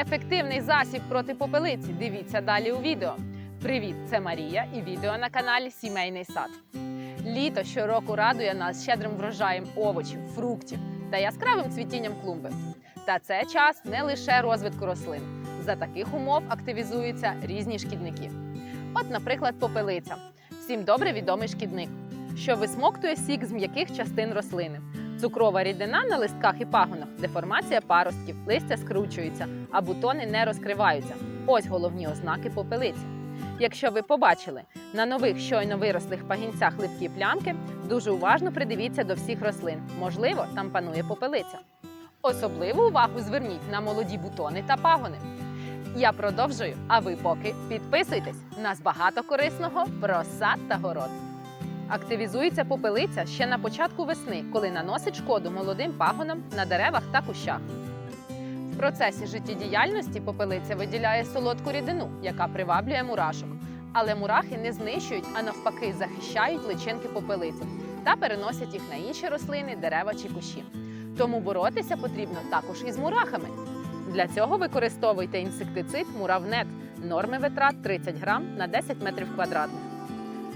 Ефективний засіб проти попелиці. Дивіться далі у відео. Привіт, це Марія і відео на каналі Сімейний сад. Літо щороку радує нас щедрим врожаєм овочів, фруктів та яскравим цвітінням клумби. Та це час не лише розвитку рослин. За таких умов активізуються різні шкідники. От, наприклад, попелиця всім добре відомий шкідник, що висмоктує сік з м'яких частин рослини. Цукрова рідина на листках і пагонах, деформація паростків, листя скручуються, а бутони не розкриваються. Ось головні ознаки попелиці. Якщо ви побачили на нових щойно вирослих пагінцях липкі плямки, дуже уважно придивіться до всіх рослин. Можливо, там панує попелиця. Особливу увагу зверніть на молоді бутони та пагони. Я продовжую, а ви поки підписуйтесь. Нас багато корисного про сад та город. Активізується попелиця ще на початку весни, коли наносить шкоду молодим пагонам на деревах та кущах. В процесі життєдіяльності попелиця виділяє солодку рідину, яка приваблює мурашок. Але мурахи не знищують, а навпаки захищають личинки попелиці та переносять їх на інші рослини, дерева чи кущі. Тому боротися потрібно також із мурахами. Для цього використовуйте інсектицид Муравнет норми витрат 30 грам на 10 метрів квадратних.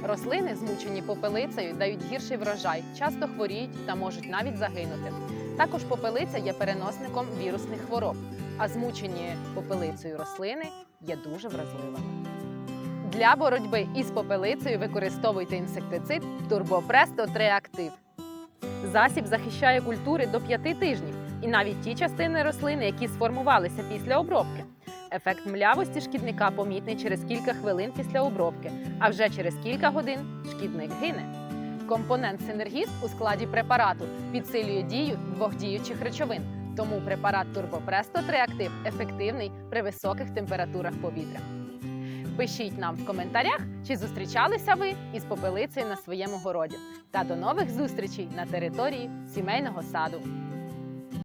Рослини, змучені попелицею, дають гірший врожай, часто хворіють та можуть навіть загинути. Також попелиця є переносником вірусних хвороб, а змучені попелицею рослини є дуже вразливими. Для боротьби із попелицею використовуйте інсектицид Турбопресто 3 Актив. Засіб захищає культури до 5 тижнів і навіть ті частини рослини, які сформувалися після обробки. Ефект млявості шкідника помітний через кілька хвилин після обробки, а вже через кілька годин шкідник гине. Компонент синергіст у складі препарату підсилює дію двох діючих речовин. Тому препарат Турбопресто 3 Актив ефективний при високих температурах повітря. Пишіть нам в коментарях, чи зустрічалися ви із попелицею на своєму городі. Та до нових зустрічей на території сімейного саду.